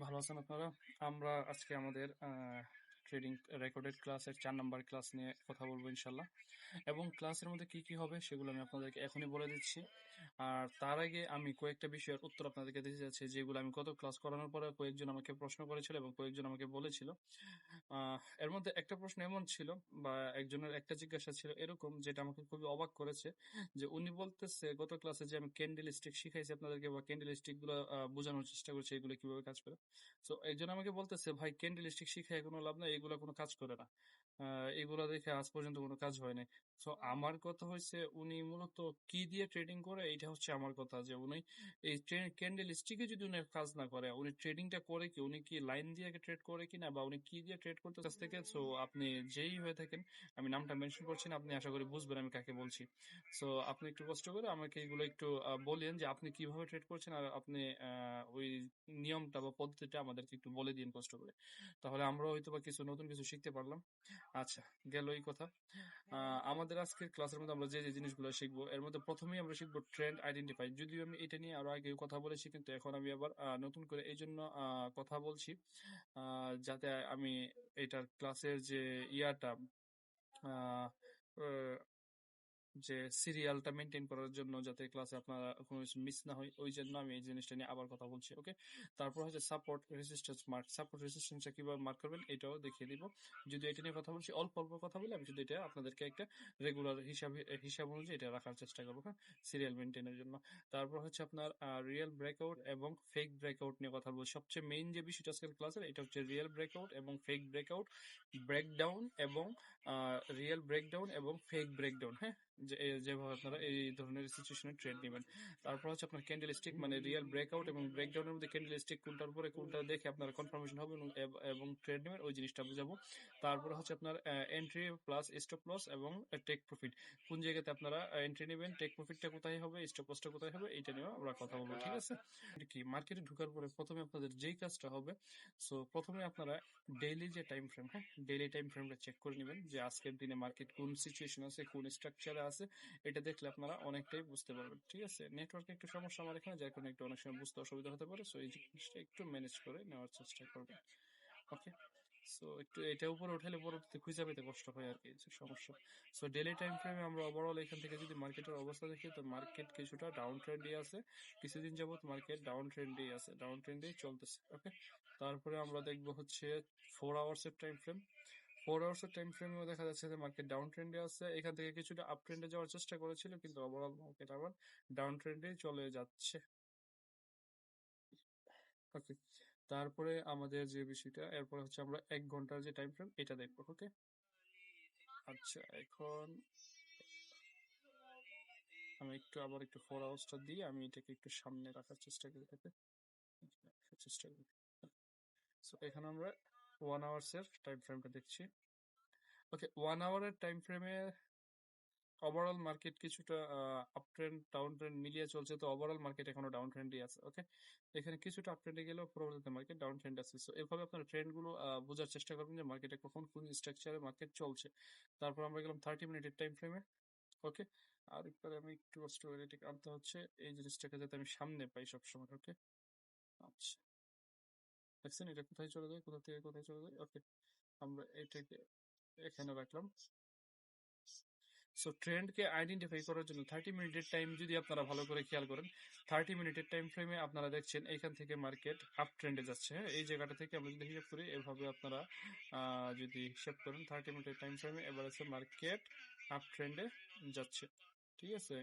ভালো আছেন আপনারা? আমরা আজকে আমাদের ট্রেডিং রেকর্ডেড ক্লাসের চার নাম্বার ক্লাস নিয়ে কথা বলব ইনশাল্লাহ এবং ক্লাসের মধ্যে কি কি হবে সেগুলো আমি আপনাদেরকে এখনই বলে দিচ্ছি। আর তার আগে আমি কয়েকটা বিষয়ের উত্তর আপনাদেরকে দিতে যাচ্ছি, যেগুলো আমি কত ক্লাস করানোর পরে কয়েকজন আমাকে প্রশ্ন করেছিল এবং কয়েকজন আমাকে বলেছিল। এর মধ্যে একটা প্রশ্ন এমন ছিল বা একজনের একটা জিজ্ঞাসা ছিল এরকম যেটা আমাকে খুবই অবাক করেছে যে উনি বলতেছে, গত ক্লাসে যে আমি ক্যান্ডেল স্টিক শিখাইছি আপনাদেরকে বা ক্যান্ডেল স্টিকগুলো বোঝানোর চেষ্টা করছি এগুলো কীভাবে কাজ করে। তো একজন আমাকে বলতেছে, ভাই ক্যান্ডেল স্টিক শিখাই কোনো লাভ নাই এগুলো কোনো কাজ করে না। এগুলো দেখে আজ পর্যন্ত কোনো কাজ হয় নাই। তো আমার কথা হচ্ছে উনি মূলত কি দিয়ে ট্রেডিং করে এটা হচ্ছে আমার কথা যে উনি এই ক্যান্ডেল স্টিকে যদি উনি কাজ না করে, উনি ট্রেডিংটা করে কি, উনি কি লাইন দিয়ে ট্রেড করে কিনা বা উনি কি দিয়ে ট্রেড করতে কাছ থেকে? সো আপনি যেই হয়ে থাকেন, আমি নামটা মেনশন করছি না, আপনি আশা করি বুঝবেন আমি কাকে বলছি। সো আপনি একটু কষ্ট করে আমাকে এগুলো একটু বলেন যে আপনি কীভাবে ট্রেড করছেন আর আপনি ওই নিয়মটা বা পদ্ধতিটা আমাদেরকে একটু বলে দিন কষ্ট করে। তাহলে আমরা হয়তো বা কিছু নতুন কিছু শিখতে পারলাম। আচ্ছা গেল এই কথা। আমাদের আজকের ক্লাসের মধ্যে আমরা যে যে জিনিসগুলো শিখব এর মধ্যে প্রথমেই আমরা শিখব ট্রেন্ড আইডেন্টিফাই যদিও আমি এটা নিয়ে আরও আগে কথা বলেছি কিন্তু এখন আমি আবার আহ, নতুন করে এই জন্য আহ, কথা বলছি। আহ, যাতে আমি এটার ক্লাসের যে ইয়াটা যে সিরিয়ালটা মেনটেন করার জন্য যাতে ক্লাসে আপনার কোনো কিছু মিস না হয়, ওই জন্য আমি এই জিনিসটা নিয়ে আবার কথা বলছি ওকে তারপর হচ্ছে সাপোর্ট রেজিস্ট্যান্স মার্ক সাপোর্ট রেজিস্ট্যান্সটা কীভাবে মার্ক করবেন এটাও দেখিয়ে দিব। যদি এটা নিয়ে কথা বলছি, অল্প অল্প কথা বলে আমি শুধু এটা আপনাদেরকে একটা রেগুলার হিসাবে, হিসাব অনুযায়ী এটা রাখার চেষ্টা করব হ্যাঁ? সিরিয়াল মেনটেনের জন্য। তারপর হচ্ছে আপনার রিয়েল ব্রেকআউট এবং ফেক ব্রেকআউট নিয়ে কথা বলব সবচেয়ে মেইন যে বিষয়টা আজকের ক্লাসের এটা হচ্ছে রিয়েল ব্রেকআউট এবং ফেক ব্রেকআউট ব্রেকডাউন এবং রিয়েল ব্রেকডাউন এবং ফেক ব্রেকডাউন হ্যাঁ? যেভাবে আপনারা এই ধরনের সিচুয়েশনে ট্রেড নেবেন। তারপর হচ্ছে আপনার ক্যান্ডেল স্টিক মানে রিয়েল ব্রেকআউট এবং ব্রেকডাউনের মধ্যে ক্যান্ডেল স্টিক কোনটার পরে কোনটা দেখে আপনারা কনফার্মেশন হবে এবং- ট্রেড নেবেন, ওই জিনিসটা বুঝাবো। তারপরে হচ্ছে আপনার এন্ট্রি প্লাস স্টপ লস এবং টেক প্রফিট কোন জায়গাতে আপনারা এন্ট্রি নেবেন টেক প্রফিটটা কোথায় হবে স্টপ লসটা কোথায় হবে এটা নিয়েও আমরা কথা বলব, ঠিক আছে? কি মার্কেটে ঢোকার পরে প্রথমে আপনাদের যেই কাজটা হবে সো প্রথমে আপনারা ডেইলি যে টাইম ফ্রেম হ্যাঁ? ডেইলি টাইম ফ্রেমটা চেক করে নেবেন যে আজকের দিনে মার্কেট কোন সিচুয়েশন আছে, কোন স্ট্রাকচারে আছে, এটা দেখলে আপনারা অনেকটাই বুঝতে পারবেন, ঠিক আছে? নেটওয়ার্কে একটু সমস্যা আমার এখানে, যার কারণে একটু অনেক সময় বুঝতে অসুবিধা হতে পারে সো এই জিনিসটা একটু ম্যানেজ করে নেওয়ার চেষ্টা করবেন ওকে সো একটু এটা উপরে উঠালে পরবর্তীতে খুঁজে পেতে কষ্ট হয় আর কি সমস্যা। সো ডেইলি টাইম ফ্রেমে আমরা ওভারঅল এখান থেকে যদি মার্কেটের অবস্থা দেখি, তো মার্কেট কিছুটা ডাউন ট্রেন্ডে আছে, কিছুদিন যাবত মার্কেট ডাউন ট্রেন্ডেই আছে ডাউন ট্রেন্ডেই চলতেছে ওকে তারপরে আমরা দেখব হচ্ছে ফোর আওয়ার্স এর টাইম ফ্রেম ফোর আওয়ার্স এর টাইম ফ্রেমেও দেখা যাচ্ছে যে মার্কেট ডাউন ট্রেন্ডে আছে। এখান থেকে কিছুটা আপ ট্রেন্ডে যাওয়ার চেষ্টা করেছিল, কিন্তু ওভারঅল মার্কেট আবার ডাউন ট্রেন্ডেই চলে যাচ্ছে। ওকে তারপরে আমাদের যে বিষয়টা, এরপর হচ্ছে আমরা এক ঘণ্টার যে টাইম ফ্রেম এটা দেখব ওকে আচ্ছা এখন আমি একটু, আবার একটু ফোর আওয়ার্সটা দিয়ে আমি এটাকে একটু সামনে রাখার চেষ্টা করি চেষ্টা করি। সো এখানে আমরা ওয়ান আওয়ার্স এর টাইম ফ্রেমটা দেখছি। ওকে ওয়ান আওয়ারের টাইম ফ্রেমে ওভারঅল মার্কেট কিছুটা আপ ট্রেন্ড ডাউন ট্রেন্ড মিলিয়ে চলছে। তো ওভারঅল মার্কেট এখনও ডাউন ট্রেন্ডই আছে ওকে এখানে কিছুটা আপ ট্রেন্ডে গেলেও পরবর্তীতে মার্কেট ডাউন ট্রেন্ড আছে। সো এভাবে আপনারা ট্রেন্ডগুলো বোঝার চেষ্টা করবেন যে মার্কেটে কখন কোন স্ট্রাকচারে মার্কেট চলছে। তারপর আমরা গেলাম থার্টি মিনিটের টাইম ফ্রেমে ওকে আর একবার আমি একটু কষ্ট করে আনতে হচ্ছে, এই জিনিসটাকে যাতে আমি সামনে পাই সবসময় ওকে আচ্ছা। দেখছেন এটা কোথায় চলে যায়, কোথা থেকে কোথায় চলে যায়? ওকে আমরা এটাকে এখানে রাখলাম। সো ট্রেন্ডকে আইডেন্টিফাই করার জন্য থার্টি মিনিটের টাইম যদি আপনারা ভালো করে খেয়াল করেন থার্টি মিনিটের টাইম ফ্রেমে আপনারা দেখছেন এখান থেকে মার্কেট আপ ট্রেন্ডে যাচ্ছে হ্যাঁ? এই জায়গাটা থেকে আমরা যদি হিসাব করি, এভাবে আপনারা যদি হিসাব করেন থার্টি মিনিটের টাইম ফ্রেমে এবার আছে মার্কেট আপ ট্রেন্ডে যাচ্ছে। ঠিক আছে?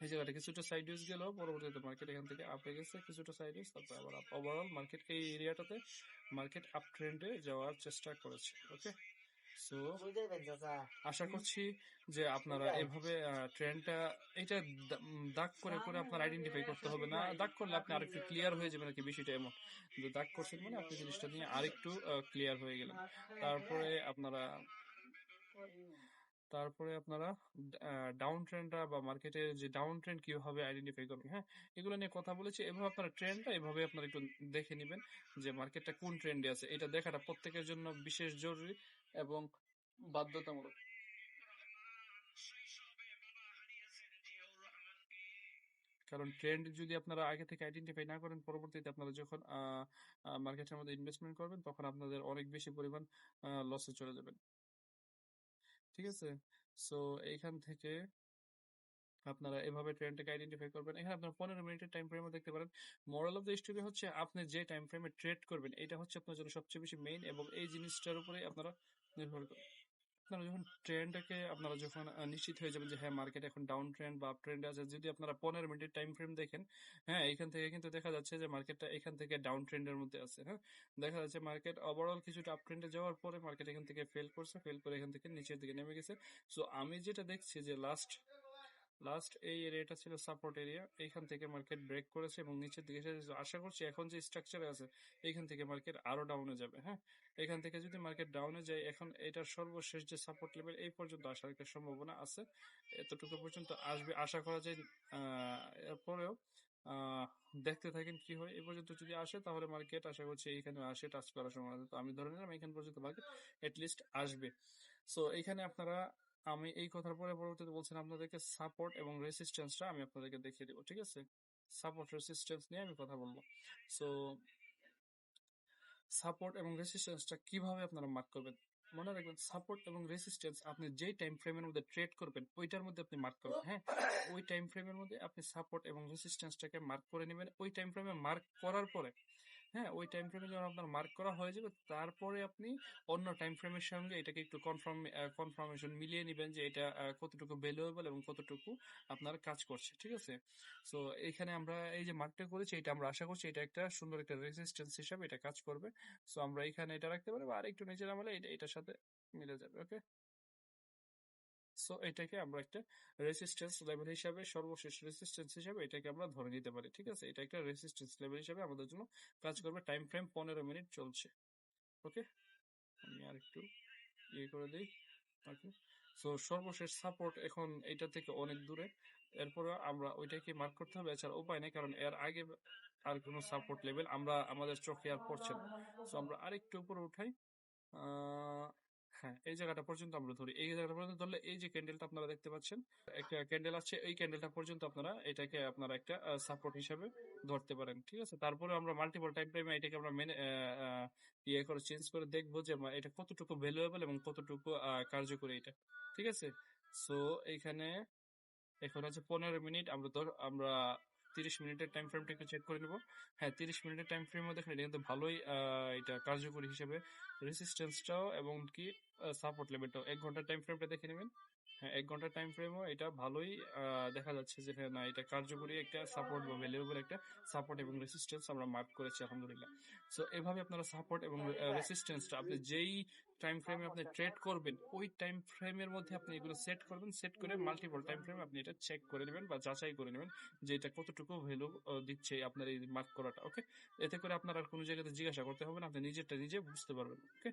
এই জায়গাটা কিছুটা সাইড ইউজ গেল পরবর্তীতে মার্কেট এখান থেকে আপে গেছে কিছুটা সাইড ইউজ তারপর আবার আপ ওভারঅল মার্কেট এই এরিয়াটাতে মার্কেট আপ ট্রেন্ডে যাওয়ার চেষ্টা করেছে ওকে সো আশা করছি যে আপনারা এভাবে ট্রেন্ডটা এটা দাগ করে করে আপনার আইডেন্টিফাই করতে হবে না। দাগ করলে আপনি আরেকটু ক্লিয়ার হয়ে যাবেন আর কি বিষয়টা এমন। কিন্তু দাগ করছেন মানে আপনি জিনিসটা নিয়ে আরেকটু ক্লিয়ার হয়ে গেলেন। তারপরে আপনারা তারপরে আপনারা ডাউন ট্রেন্ডটা বা মার্কেটের যে ডাউন ট্রেন্ড কীভাবে আইডেন্টিফাই করবেন হ্যাঁ? এগুলো নিয়ে কথা বলেছি। এভাবে আপনারা ট্রেন্ডটা এভাবে আপনারা একটু দেখে নেবেন যে মার্কেটটা কোন ট্রেন্ডে আছে। এটা দেখাটা প্রত্যেকের জন্য বিশেষ জরুরি এবং বাধ্যতামূলক। কারণ ট্রেন্ড যদি আপনারা আগে থেকে আইডেন্টিফাই না করেন, পরবর্তীতে আপনারা যখন মার্কেটের মধ্যে ইনভেস্টমেন্ট করবেন, তখন আপনাদের অনেক বেশি পরিমাণ লসে চলে যাবেন। ঠিক আছে? সো এইখান থেকে আপনারা এভাবে ট্রেনটাকে আইডেন্টিফাই করবেন। এখানে আপনার পনেরো মিনিটের টাইম ফ্রেমও দেখতে পারেন। মোরাল অফ দ্য স্টোরি হচ্ছে, আপনি যে টাইম ফ্রেমে ট্রেড করবেন, এটা হচ্ছে আপনার জন্য সবচেয়ে বেশি মেইন এবং এই জিনিসটার উপরে আপনারা নির্ভর করেন আপনারা যখন ট্রেন্ডটাকে আপনারা যখন নিশ্চিত হয়ে যাবেন যে হ্যাঁ মার্কেট এখন ডাউন ট্রেন্ড বা আপ ট্রেন্ড আছে, যদি আপনারা পনেরো মিনিটের টাইম ফ্রেম দেখেন হ্যাঁ এখান থেকে কিন্তু দেখা যাচ্ছে যে মার্কেটটা এখান থেকে ডাউন ট্রেন্ডের মধ্যে আছে হ্যাঁ। দেখা যাচ্ছে মার্কেট ওভারঅল কিছুটা আপ ট্রেন্ডে যাওয়ার পরে মার্কেট এখান থেকে ফেল করছে ফেল করে এখান থেকে নিচের দিকে নেমে গেছে। সো আমি যেটা দেখছি যে লাস্ট লাস্ট এই এরিয়াটা ছিল সাপোর্ট এরিয়া এইখান থেকে মার্কেট ব্রেক করেছে এবং নিচের দিকে আশা করছি এখন যে স্ট্রাকচারে আছে এইখান থেকে মার্কেট আরও ডাউনে যাবে হ্যাঁ? এখান থেকে যদি মার্কেট ডাউনে যায়, এখন এটার সর্বশেষ যে সাপোর্ট লেভেল এই পর্যন্ত আসার একটা সম্ভাবনা আছে। এতটুকু পর্যন্ত আসবে। আশা করা যায় এরপরেও দেখতে থাকেন কি হয়। এই পর্যন্ত যদি আসে, তাহলে মার্কেট আশা করছি এইখানে আসে টাচ করার সময় তো আমি ধরে নিলাম এখান পর্যন্ত মার্কেট এটলিস্ট আসবে। সো এখানে আপনারা আমি এই কথার পরে পরবর্তীতে বলছেন আপনাদেরকে সাপোর্ট এবং রেসিস্ট্যান্সটা আমি আপনাদেরকে দেখিয়ে দেবো, ঠিক আছে? সাপোর্ট রেসিস্ট্যান্স নিয়ে আমি কথা বলব। সো সাপোর্ট এবং রেসিস্ট্যান্সটা কীভাবে আপনারা মার্ক করবেন? মনে রাখবেন সাপোর্ট এবং রেসিস্ট্যান্স আপনি যেই টাইম ফ্রেমের মধ্যে ট্রেড করবেন, ওইটার মধ্যে আপনি মার্ক করবেন হ্যাঁ? ওই টাইম ফ্রেমের মধ্যে আপনি সাপোর্ট এবং রেসিস্ট্যান্সটাকে মার্ক করে নেবেন। ওই টাইম ফ্রেমে মার্ক করার পরে হ্যাঁ ওই টাইম ফ্রেমে যখন আপনার মার্ক করা হয়ে যাবে, তারপরে আপনি অন্য টাইম ফ্রেমের সঙ্গে এটাকে একটু কনফার্ম কনফার্মেশন মিলিয়ে নেবেন যে এটা কতটুকু ভ্যালুয়েবল এবং কতটুকু আপনার কাজ করছে, ঠিক আছে? সো এখানে আমরা এই যে মার্কটা করেছি, এটা আমরা আশা করছি এটা একটা সুন্দর একটা রেজিস্ট্যান্স হিসাবে এটা কাজ করবে। সো আমরা এখানে এটা রাখতে পারব, আর একটু নিচে নামালে এটা, এটার সাথে মিলে যাবে ওকে সো এটাকে আমরা একটা রেসিস্ট্যান্স লেভেল হিসাবে, সর্বশেষ রেসিস্ট্যান্স হিসাবে এটাকে আমরা ধরে নিতে পারি, ঠিক আছে? এটা একটা রেসিস্ট্যান্স লেভেল হিসাবে আমাদের জন্য কাজ করবে টাইম ফ্রেম পনেরো মিনিট চলছে। ওকে আমি আর একটু ইয়ে করে দিই। ওকে সো সর্বশেষ সাপোর্ট এখন এটা থেকে অনেক দূরে। এরপরে আমরা ওইটাকে মার্ক করতে হবে, এছাড়া উপায় নেই, কারণ এর আগে আর কোনো সাপোর্ট লেভেল আমরা আমাদের চোখে আর পড়ছে না। সো আমরা আরেকটু উপরে উঠাই। হ্যাঁ এই জায়গাটা পর্যন্ত আমরা ধরি। এই জায়গাটা পর্যন্ত ধরলে এই যে ক্যান্ডেলটা আপনারা দেখতে পাচ্ছেন, একটা ক্যান্ডেল আছে এই ক্যান্ডেলটা পর্যন্ত আপনারা এটাকে আপনারা একটা সাপোর্ট হিসাবে ধরতে পারেন, ঠিক আছে? তারপরে আমরা মাল্টিপল টাইম টাইমে এটাকে আমরা মেনে ইয়ে করে চেঞ্জ করে দেখব যে এটা কতটুকু ভ্যালুয়েবল এবং কতটুকু কার্যকরী এটা, ঠিক আছে? সো এইখানে এখন আছে পনেরো মিনিট, আমরা আমরা তিরিশ মিনিটের টাইম ফ্রেমটা একটু চেক করে নেব। হ্যাঁ তিরিশ মিনিটের টাইম ফ্রেমও দেখেন এটা কিন্তু ভালোই এটা কার্যকরী হিসেবে রেসিস্ট্যান্সটাও এবং কি সাপোর্ট লেভেলটাও এক ঘণ্টার টাইম ফ্রেমটা দেখে নেবেন। হ্যাঁ এক ঘণ্টার টাইম ফ্রেমও এটা ভালোই দেখা যাচ্ছে যে না এটা কার্যকরী একটা সাপোর্ট বা ভ্যালুয়েবল একটা সাপোর্ট এবং রেসিস্ট্যান্স আমরা মার্ক করেছি আলহামদুলিল্লাহ। সো এভাবে আপনারা সাপোর্ট এবং রেসিস্ট্যান্সটা আপনি যেই টাইম ফ্রেমে আপনি ট্রেড করবেন ওই টাইম ফ্রেমের মধ্যে আপনি এগুলো সেট করবেন সেট করে মাল্টিপল টাইম ফ্রেমে আপনি এটা চেক করে নেবেন বা যাচাই করে নেবেন যে এটা কতটুকু ভ্যালু দিচ্ছে আপনার এই মার্ক করাটা ওকে এতে করে আপনার আর কোনো জায়গাতে জিজ্ঞাসা করতে হবে না আপনি নিজেরটা নিজে বুঝতে পারবেন ওকে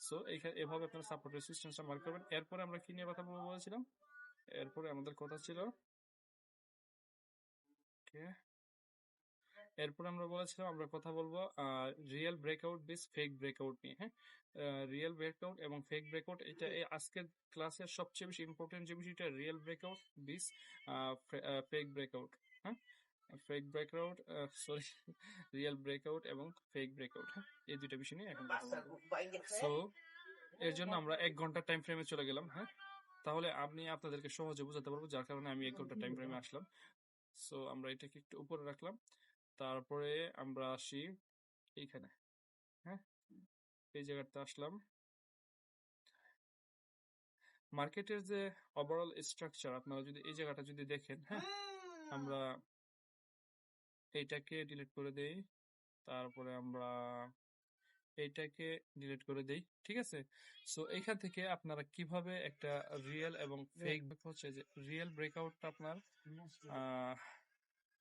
সো এইখানে এভাবে আপনারা সাপোর্ট রেসিস্ট্যান্সটা মার্ক করবেন। এরপরে আমরা কি নিয়ে কথা বলব বলেছিলাম? এরপরে আমাদের কথা ছিল ওকে এরপর আমরা বলেছিলাম আমরা কথা বলব real breakout vs fake breakout নিয়ে হ্যাঁ? রিয়েল ব্রেকআউট এবং ফেক ব্রেকআউট এটা এই আজকের ক্লাসের সবচেয়ে বেশি ইম্পর্টেন্ট যে বিষয়টা real breakout vs fake breakout হ্যাঁ? Fake breakout sorry real breakout এবং ফেক ব্রেকআউট হ্যাঁ? এই দুইটা বিষয় নিয়ে এখন সো এর জন্য আমরা এক ঘণ্টা টাইম ফ্রেমে চলে গেলাম হ্যাঁ? তাহলে আমি আপনাদেরকে সহজে বোঝাতে পারব যার কারণে আমি এক ঘণ্টা টাইম ফ্রেমে আসলাম। সো আমরা এটাকে একটু উপরে রাখলাম। তারপরে আমরা আসি এইখানে হ্যাঁ? এই জায়গাতে আসলাম। মার্কেটের যে ওভারঅল স্ট্রাকচার আপনারা যদি এই জায়গাটা যদি দেখেন হ্যাঁ? আমরা এইটাকে ডিলিট করে দেই তারপরে আমরা এইটাকে ডিলিট করে দেই ঠিক আছে? সো এইখান থেকে আপনারা কীভাবে একটা রিয়েল এবং ফেক হচ্ছে যে রিয়েল ব্রেকআউটটা আপনার আহ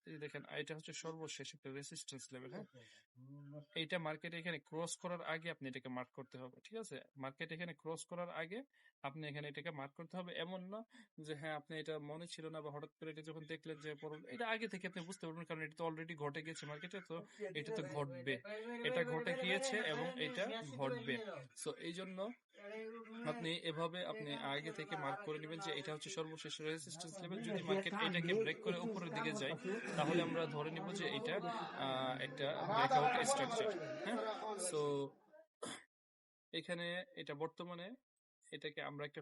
এই দেখেন এটা হচ্ছে সর্বশেষ একটা রেসিস্ট্যান্স লেভেল হ্যাঁ এইটা মার্কেট এখানে ক্রস করার আগে আপনি এটাকে মার্ক করতে হবে ঠিক আছে মার্কেট এখানে ক্রস করার আগে আপনি এখানে এটাকে মার্ক করতে হবে এমন না যে হ্যাঁ আপনি এটা মনে ছিল না বা হঠাৎ করে এটা যখন দেখলেন যে এটা আগে থেকে আপনি বুঝতে পারবেন কারণ এটা তো অলরেডি ঘটে গেছে মার্কেটে তো এটা তো ঘটবে এটা ঘটে গিয়েছে এবং এটা ঘটবে সো এই জন্য আপনি এভাবে আপনি আগে থেকে মার্ক করে নেবেন যে এটা হচ্ছে সর্বশেষ রেজিস্ট্যান্স লেভেল যদি মার্কেট এটাকে ব্রেক করে উপরের দিকে যায়, তাহলে আমরা ধরে নিব যে এটা একটা ব্রেকআউট স্ট্রাকচার হ্যাঁ? সো এখানে এটা বর্তমানে এটাকে আমরা একটা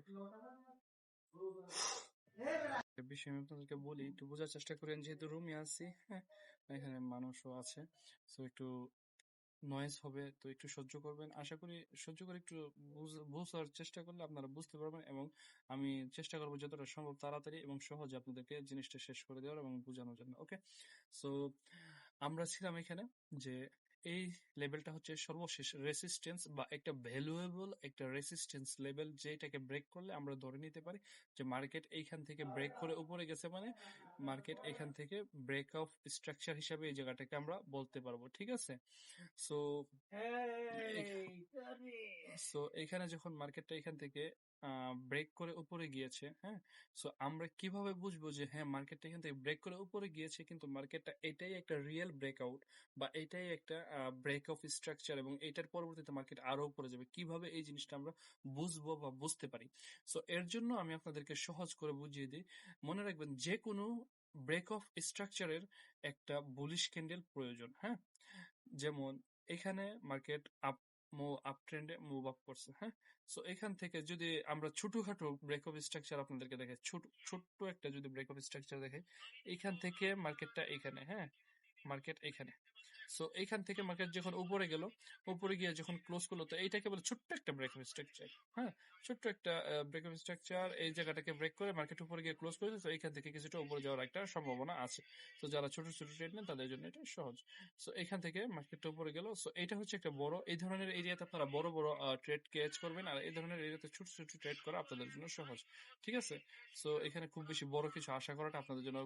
বিষয় আমি আপনাদেরকে বলি, একটু বোঝার চেষ্টা করেন, যেহেতু রুমে আছি হ্যাঁ এখানে মানুষও আছে সো একটু নয়েজ হবে, তো একটু সহ্য করবেন। আশা করি সহ্য করে একটু বুঝ- বোঝার চেষ্টা করলে আপনারা বুঝতে পারবেন এবং আমি চেষ্টা করব যতটা সম্ভব তাড়াতাড়ি এবং সহজে আপনাদেরকে জিনিসটা শেষ করে দেওয়ার এবং বোঝানোর জন্য, ওকে? সো আমরা ছিলাম এখানে যে এই লেভেলটা হচ্ছে সর্বশেষ রেসিস্টেন্স বা একটা ভ্যালুয়েবল একটা রেসিস্টেন্স লেভেল যেটাকে ব্রেক করলে আমরা ধরে নিতে পারি যে মার্কেট এইখান থেকে ব্রেক করে উপরে গেছে মানে মার্কেট এখান থেকে ব্রেক অফ স্ট্রাকচার হিসাবে এই জায়গাটাকে আমরা বলতে পারব ঠিক আছে? সো সো এখানে যখন মার্কেটটা এখান থেকে ব্রেক করে উপরে গিয়েছে হ্যাঁ? সো আমরা কীভাবে বুঝব যে হ্যাঁ মার্কেটটা এখান থেকে ব্রেক করে উপরে গিয়েছে, কিন্তু মার্কেটটা এটাই একটা রিয়েল ব্রেকআউট বা এটাই একটা ব্রেক অফ স্ট্রাকচার এবং এটার পরবর্তীতে মার্কেট আরও উপরে যাবে? কীভাবে এই জিনিসটা আমরা বুঝব বা বুঝতে পারি? সো এর জন্য আমি আপনাদেরকে সহজ করে বুঝিয়ে দিই। মনে রাখবেন যে কোনো ব্রেক অফ স্ট্রাকচারের একটা বুলিশ ক্যান্ডেল প্রয়োজন হ্যাঁ? যেমন, এখানে মার্কেট আপ মুভ আপ ট্রেন্ডে মুভ আপ করছে হ্যাঁ? এখান থেকে যদি আমরা ছোটখাটো ব্রেক অফ স্ট্রাকচার আপনাদেরকে দেখাই, ছোট, ছোট্ট একটা যদি ব্রেক অফ স্ট্রাকচার দেখাই, এখান থেকে মার্কেটটা এখানে হ্যাঁ? মার্কেট এখানে। সো এইখান থেকে মার্কেট যখন উপরে গেল, উপরে গিয়ে যখন ক্লোজ করল, তো এইটাকে বলে ছোট্ট একটা ব্রেক স্ট্রাকচার হ্যাঁ? ছোট্ট একটা ব্রেক স্ট্রাকচার এই জায়গাটাকে ব্রেক করে মার্কেট উপরে গিয়ে ক্লোজ করেছে তো এইখান থেকে কিছুটা উপরে যাওয়ার একটা সম্ভাবনা আছে। তো যারা ছোট ছোট ট্রেড নেন, তাদের জন্য এটা সহজ। সো এখান থেকে মার্কেটটা উপরে গেল। সো এটা হচ্ছে একটা বড়, এই ধরনের এরিয়াতে আপনারা বড় বড় ট্রেড ক্যাচ করবেন, আর এই ধরনের এরিয়াতে ছোট ছোট ট্রেড করা আপনাদের জন্য সহজ। ঠিক আছে? সো এখানে খুব বেশি বড় কিছু আশা করাটা আপনাদের জন্য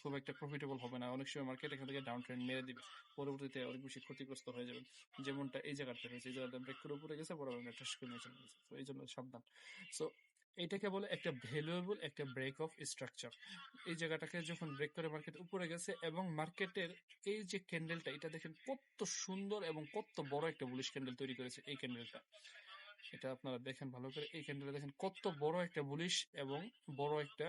খুব একটা প্রফিটেবল হবে না। অনেক সময় মার্কেট এখান থেকে ডাউন ট্রেন্ড মেরে দিবে। পরবর্তীতে অনেক বেশি ক্ষতিগ্রস্ত হয়ে যাবেন। যেমনটা এই জায়গাটা হয়েছে, এই জায়গাটা ব্রেকের করে উপরে গেছে, বরাবর ঠাস করে নিয়ে চলে গেছে। তো এই জন্য সাবধান। সো এটাকে বলে একটা ভ্যালুয়েবল একটা ব্রেক অফ স্ট্রাকচার এই জায়গাটাকে যখন ব্রেক করে মার্কেট উপরে গেছে এবং মার্কেটের এই যে ক্যান্ডেলটা এটা দেখেন কত সুন্দর এবং কত বড় একটা বুলিশ ক্যান্ডেল তৈরি করেছে এই ক্যান্ডেলটা এটা আপনারা দেখেন ভালো করে। এই ক্যান্ডেলটা দেখেন কত বড় একটা বুলিশ এবং বড় একটা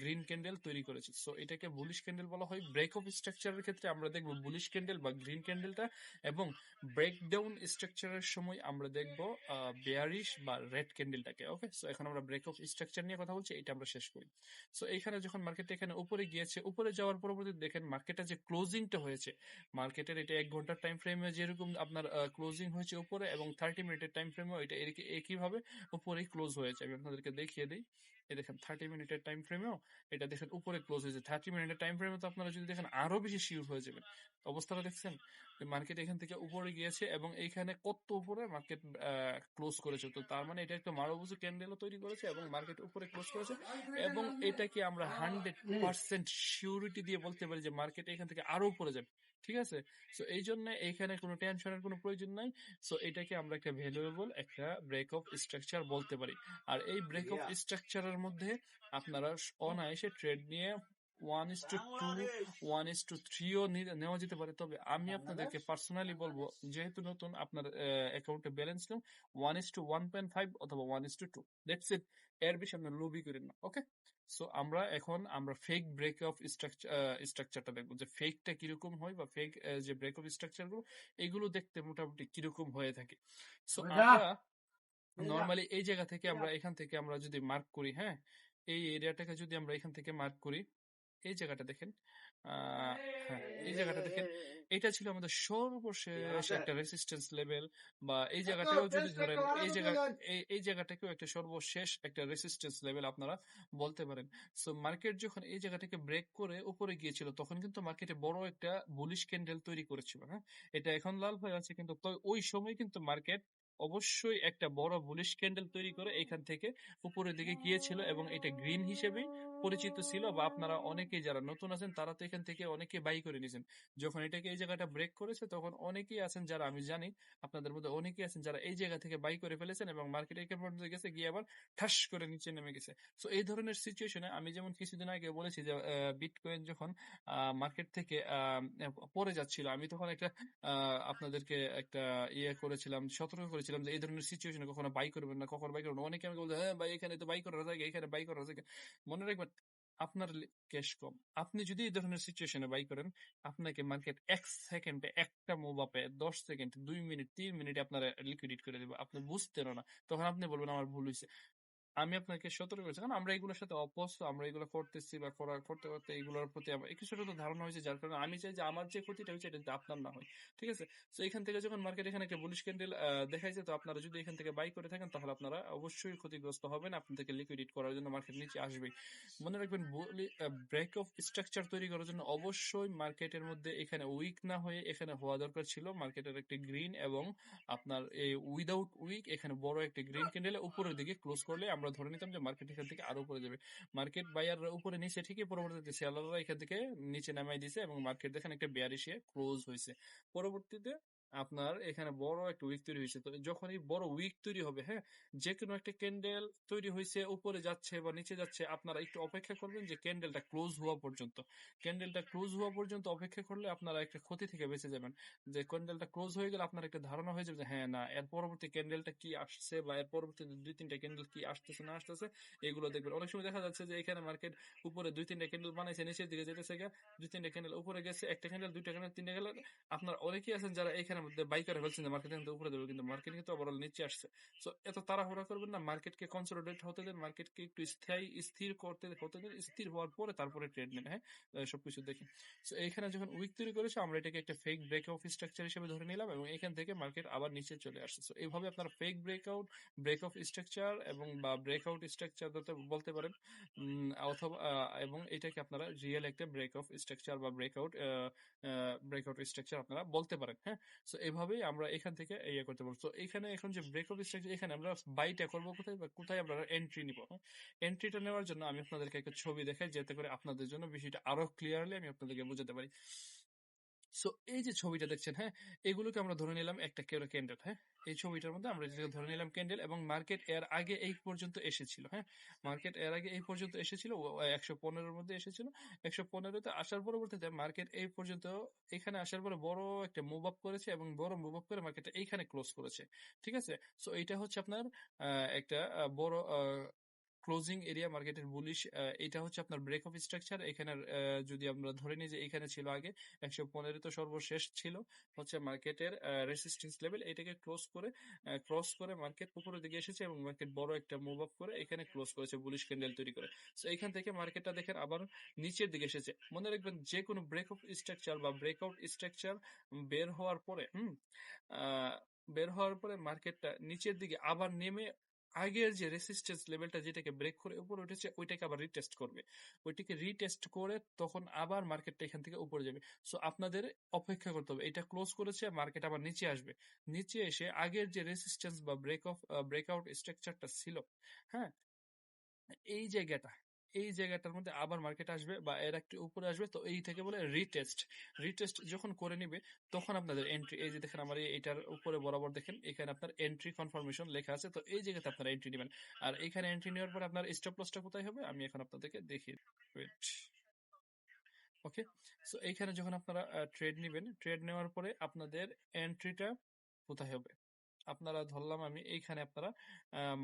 গ্রিন ক্যান্ডেল তৈরি করেছে। সো এটাকে বুলিশ ক্যান্ডেল বলা হয়। ব্রেক অফ স্ট্রাকচারের ক্ষেত্রে আমরা দেখব বুলিশ ক্যান্ডেল বা গ্রিন ক্যান্ডেলটা এবং ব্রেকডাউন স্ট্রাকচারের সময় আমরা দেখব বেয়ারিশ বা রেড ক্যান্ডেলটাকে ওকে সো এখন আমরা ব্রেক অফ স্ট্রাকচার নিয়ে কথা বলছি, এটা আমরা শেষ করি। সো এইখানে যখন মার্কেট এখানে উপরে গিয়েছে, উপরে যাওয়ার পরবর্তীতে দেখেন মার্কেটটা যে ক্লোজিংটা হয়েছে মার্কেটের এটা এক ঘণ্টার টাইম ফ্রেমে যেরকম আপনার ক্লোজিং হয়েছে উপরে এবং থার্টি মিনিটের টাইম ফ্রেমে এটা এরকে, একইভাবে উপরেই ক্লোজ হয়েছে আমি আপনাদেরকে দেখিয়ে দিই। এই দেখেন থার্টি মিনিটের টাইম ফ্রেমেও এটা দেখেন উপরে ক্লোজ হয়েছে থার্টি মিনিটের টাইম ফ্রেমে তো আপনারা যদি দেখেন আরও বেশি শিওর হয়ে যাবেন। অবস্থাটা দেখছেন? মার্কেট এখান থেকে উপরে গিয়েছে এবং এইখানে কত উপরে মার্কেট ক্লোজ করেছে। তো তার মানে এটা একটা মারবুজু ক্যান্ডেলও তৈরি করেছে এবং মার্কেট উপরে ক্লোজ করেছে এবং এটাকে আমরা হান্ড্রেড পার্সেন্ট সিউরিটি দিয়ে বলতে পারি যে মার্কেট এখান থেকে আরও উপরে যাবে। ঠিক আছে? সো এই জন্য এখানে কোনো টেনশনের কোনো প্রয়োজন নাই। সো এটাকে আমরা একটা ভ্যালুয়েবল একটা ব্রেক অফ স্ট্রাকচার বলতে পারি। আর এই ব্রেক অফ স্ট্রাকচারের মধ্যে আপনারা অনায়াসে ট্রেড নিয়ে one is to two one is to থ্রিও নেওয়া যেতে পারে। তবে আমি আপনাদেরকে পার্সোনালি বলব যেহেতু নতুন আপনার অ্যাকাউন্টে ব্যালেন্স নেন one is to one point five অথবা one is to two that's it এর বেশি আপনার লোভই করেন না ওকে সো আমরা এখন আমরা ফেক ব্রেক অফ স্ট্রাকচার স্ট্রাকচারটা দেখব যে ফেকটা কীরকম হয় বা ফেক যে ব্রেক অফ স্ট্রাকচারগুলো এগুলো দেখতে মোটামুটি কীরকম হয়ে থাকে। সো আমরা নর্মালি এই জায়গা থেকে আমরা এখান থেকে আমরা যদি মার্ক করি হ্যাঁ? এই এরিয়াটাকে যদি আমরা এখান থেকে মার্ক করি এই জায়গাটা দেখেন। হ্যাঁ এই জায়গাটা দেখেন। এটা ছিল আমাদের সর্বশেষ একটা রেসিস্টেন্স লেভেল বা এই জায়গাটাও যদি ধরেন এই জায়গা এই জায়গাটাকেও একটা সর্বশেষ একটা রেসিস্টেন্স লেভেল আপনারা বলতে পারেন। সো মার্কেট যখন এই জায়গাটাকে ব্রেক করে উপরে গিয়েছিল তখন কিন্তু মার্কেটে বড় একটা বুলিশ ক্যান্ডেল তৈরি করেছিল হ্যাঁ? এটা এখন লাল হয়ে আছে কিন্তু ওই সময় কিন্তু মার্কেট অবশ্যই একটা বড় বুলিশ ক্যান্ডেল তৈরি করে এখান থেকে উপরের দিকে গিয়েছিল এবং এটা গ্রিন হিসেবে পরিচিত ছিল বা আপনারা অনেকেই যারা নতুন আছেন তারা তো এখান থেকে অনেকে বাই করে নিয়েছেন। যখন এটাকে এই জায়গাটা ব্রেক করেছে তখন অনেকেই আছেন যারা আমি জানি, আপনাদের মধ্যে অনেকেই আছেন যারা এই জায়গা থেকে বাই করে ফেলেছেন এবং মার্কেটে এখান পর্যন্ত গেছে গিয়ে আবার ঠাস করে নিচে নেমে গেছে। সো এই ধরনের সিচুয়েশনে আমি যেমন কিছুদিন আগে বলেছি যে বিটকয়েন যখন মার্কেট থেকে পড়ে যাচ্ছিল, আমি তখন একটা আপনাদেরকে একটা ইয়ে করেছিলাম, সতর্ক করেছিলাম বলেছিলাম যে, এই ধরনের সিচুয়েশনে কখনো বাই করবেন না, কখনো বাই করবেন অনেকে আমাকে বলছে হ্যাঁ ভাই, এখানে তো বাই করার থাকে এখানে বাই করার থাকে মনে রাখবেন, আপনার ক্যাশ কম। আপনি যদি এই ধরনের সিচুয়েশনে বাই করেন, আপনাকে মার্কেট এক সেকেন্ডে একটা মুভ আপে দশ সেকেন্ড দুই মিনিট তিন মিনিটে আপনারা লিকুইডিট করে দেবে। আপনি বুঝতেন না। তখন আপনি বলবেন, আমার ভুল হয়েছে আমি আপনাকে সতর্ক করেছি। কারণ আমরা এগুলোর সাথে অভ্যস্ত, আমরা এগুলো করতেছি বা করা, করতে করতে এগুলোর প্রতি আমার কিছুটা তো ধারণা হয়েছে, যার কারণে আমি চাই যে আমার যে ক্ষতিটা হয়েছে, এটা আপনার না হয়, ঠিক আছে? তো এখান থেকে যখন মার্কেট এখানে একটা বুলিশ ক্যান্ডেল দেখাইছে, তো আপনারা যদি এখান থেকে বাই করে থাকেন, তাহলে আপনারা অবশ্যই ক্ষতিগ্রস্ত হবেন, আপনাদেরকে লিকুইডিট করার জন্য মার্কেট নিচে আসবেই। মনে রাখবেন ব্রেক অফ স্ট্রাকচার তৈরি করার জন্য অবশ্যই মার্কেটের মধ্যে এখানে উইক না হয়ে এখানে হওয়া দরকার ছিল। মার্কেটের একটি গ্রিন এবং আপনার এই উইদাউট উইক এখানে বড় একটি গ্রিন ক্যান্ডেল উপরের দিকে ক্লোজ করলে আমরা ধরে নিতাম যে মার্কেট এখান থেকে আরও উপরে যাবে। মার্কেট বায়ার উপরে নিচে ঠিকই, পরবর্তীতে শেয়াররা এখান থেকে নিচে নামাই দিছে এবং মার্কেট দেখেন একটা বেয়ারিশে ক্লোজ হয়েছে পরবর্তীতে আপনার এখানে বড় একটা উইক তৈরি হয়েছে। তো যখন এই বড় উইক তৈরি হবে হ্যাঁ যে কোনো একটা ক্যান্ডেল তৈরি হয়েছে, উপরে যাচ্ছে বা নিচে যাচ্ছে, আপনারা একটু অপেক্ষা করবেন যে ক্যান্ডেলটা ক্লোজ হওয়া পর্যন্ত। ক্যান্ডেলটা ক্লোজ হওয়া পর্যন্ত অপেক্ষা করলে আপনারা একটা ক্ষতি থেকে বেঁচে যাবেন। যে ক্যান্ডেলটা ক্লোজ হয়ে গেলে আপনার একটা ধারণা হয়ে যাবে যে হ্যাঁ না, এর পরবর্তী ক্যান্ডেলটা কি আসছে বা এর পরবর্তী দুই তিনটা ক্যান্ডেল কি আসতেছে, না আসতেছে? এগুলো দেখবেন। অনেক সময় দেখা যাচ্ছে যে এখানে মার্কেট উপরে দুই তিনটা ক্যান্ডেল বানাইছে, নিচের দিকে যেতেছে দুই তিনটা ক্যান্ডেল উপরে গেছে, একটা ক্যান্ডেল দুইটা ক্যান্ডেল তিনটা ক্যান্ডেল আপনার অনেকেই আছেন যারা এখানের মধ্যে ফেলছেন যে উপরে দেবে কিন্তু ওভারঅল নিচে আসছে। সো এত তাড়াহুড়া করবেন না, মার্কেটকে কনসোলিডেট হতে দেন, মার্কেটকে একটু স্থায়ী, স্থির করতে, হতে দেন, স্থির হওয়ার পরে তারপরে ট্রেড নেন হ্যাঁ? সবকিছু দেখে। সো যখন উইক তৈরি করেছে, আমরা এটাকে একটা ফেক স্ট্রাকচার হিসেবে ধরে নিলাম এবং এখান থেকে মার্কেট আবার নিচে চলে আসছে। সো এইভাবে আপনারা ফেক ব্রেক অফ স্ট্রাকচার এবং বা স্ট্রাকচার বলতে পারেন অথবা এবং এটাকে আপনারা রিয়েল একটা ব্রেক অফ স্ট্রাকচার বা ব্রেকআউট ব্রেকআউট স্ট্রাকচার আপনারা বলতে পারেন হ্যাঁ? সো এভাবেই আমরা এখান থেকে ইয়ে করতে পারব। তো এখানে এখন যে ব্রেক স্ট্রাকচার এখানে আমরা বাইটা করব কোথায় বা কোথায় আমরা এন্ট্রি নিব? এন্ট্রিটা নেওয়ার জন্য আমি আপনাদেরকে একটা ছবি দেখাই, যাতে করে আপনাদের জন্য বিষয়টা আরও ক্লিয়ারলি আমি আপনাদেরকে বোঝাতে পারি। সো এই যে ছবিটা দেখছেন হ্যাঁ এগুলোকে আমরা ধরে নিলাম একটা কেউ ক্যান্ডেল হ্যাঁ? এই ছবিটার মধ্যে আমরা ধরে নিলাম ক্যান্ডেল এবং মার্কেট এর আগে এই পর্যন্ত এসেছিল হ্যাঁ? মার্কেট এর আগে এই পর্যন্ত এসেছিল একশো পনেরোর মধ্যে এসেছিল। একশো পনেরোতে আসার পরবর্তীতে মার্কেট এই পর্যন্ত, এখানে আসার পরে বড় একটা মুভ আপ করেছে এবং বড় মুভ আপ করে মার্কেট এইখানে ক্লোজ করেছে, ঠিক আছে? সো এটা হচ্ছে আপনার একটা বড় ক্লোজিং এরিয়া মার্কেটের বুলিশ এটা হচ্ছে আপনার ব্রেক অফ স্ট্রাকচার এখানে যদি আমরা ধরে নিই যে এখানে ছিল আগে একশো পনেরো তো সর্বশেষ ছিল, হচ্ছে মার্কেটের রেসিস্টেন্স লেভেল এটাকে ক্লোজ করে ক্রস করে মার্কেট উপরের দিকে এসেছে এবং মার্কেট বড় একটা মুভ আপ করে এখানে ক্লোজ করেছে বুলিশ ক্যান্ডেল তৈরি করে। তো এখান থেকে মার্কেটটা দেখেন আবার নিচের দিকে এসেছে। মনে রাখবেন যে কোনো ব্রেক অফ স্ট্রাকচার বা ব্রেকআউট স্ট্রাকচার বের হওয়ার পরে, হুম বের হওয়ার পরে মার্কেটটা নিচের দিকে আবার নেমে আগের যে রেসিস্টেন্স লেভেলটা যেটাকে ব্রেক করে উপরে উঠেছে, ওইটাকে আবার রিটেস্ট করবে। ওইটাকে রিটেস্ট করে তখন আবার মার্কেটটা এখান থেকে উপরে যাবে। সো আপনাদের অপেক্ষা করতে হবে। এটা ক্লোজ করেছে মার্কেট আবার নিচে আসবে। নিচে এসে আগের যে রেসিস্টেন্স বা ব্রেক অফ ব্রেকআউট স্ট্রাকচারটা ছিল হ্যাঁ এই জায়গাটা এই জায়গাটার মধ্যে আবার মার্কেট আসবে বা এর একটু উপরে আসবে, তো এই থেকে বলে রিটেস্ট রিটেস্ট যখন করে নিবে, তখন আপনাদের এন্ট্রি এই যে দেখেন আমার এটার উপরে বরাবর দেখেন, এখানে আপনার এন্ট্রি কনফার্মেশন লেখা আছে, তো এই জায়গাতে আপনারা এন্ট্রি নেবেন। আর এখানে এন্ট্রি নেওয়ার পর আপনার স্টপ লসটা কোথায় হবে? আমি এখন আপনাদেরকে দেখিয়ে ওকে সো এইখানে যখন আপনারা ট্রেড নেবেন ট্রেড নেওয়ার পরে আপনাদের এন্ট্রিটা কোথায় হবে? আপনারা ধরলাম আমি এইখানে আপনারা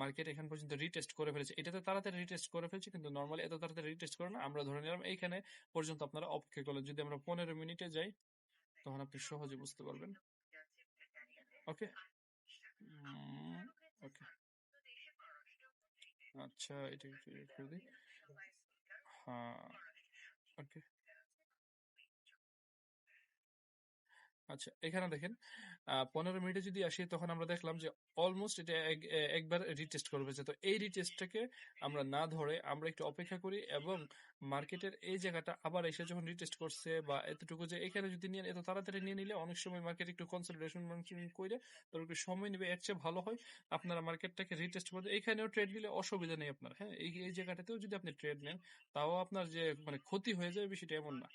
মার্কেট এখান পর্যন্ত রিটেস্ট করে ফেলেছে। এটাতে তাড়াতাড়ি রিটেস্ট করে ফেলছে, কিন্তু নর্মালি এত তাড়াতাড়ি রিটেস্ট করে না, আমরা ধরে নিলাম এইখানে পর্যন্ত আপনারা অপেক্ষা করলেন। যদি আমরা পনেরো মিনিটে যাই, তখন আপনি সহজে বুঝতে পারবেন। ওকে ওকে আচ্ছা এটা একটু দিই। হ্যাঁ ওকে আচ্ছা এখানে দেখেন পনেরো মিনিটে যদি আসি, তখন আমরা দেখলাম যে অলমোস্ট এটা একবার রিটেস্ট করবে তো এই রিটেস্টটাকে আমরা না ধরে আমরা একটু অপেক্ষা করি এবং মার্কেটের এই জায়গাটা আবার এসে যখন রিটেস্ট করছে বা এতটুকু যে এখানে যদি নিয়ে, এত তাড়াতাড়ি নিয়ে নিলে অনেক সময় মার্কেট একটু কনসেন্ট্রেশন করে তোর একটু সময় নেবে, এর চেয়ে ভালো হয় আপনারা মার্কেটটাকে রিটেস্ট করতে। এখানেও ট্রেড নিলে অসুবিধা নেই আপনার হ্যাঁ? এই জায়গাটাতেও যদি আপনি ট্রেড নেন, তাও আপনার যে মানে ক্ষতি হয়ে যাবে সেটা এমন না।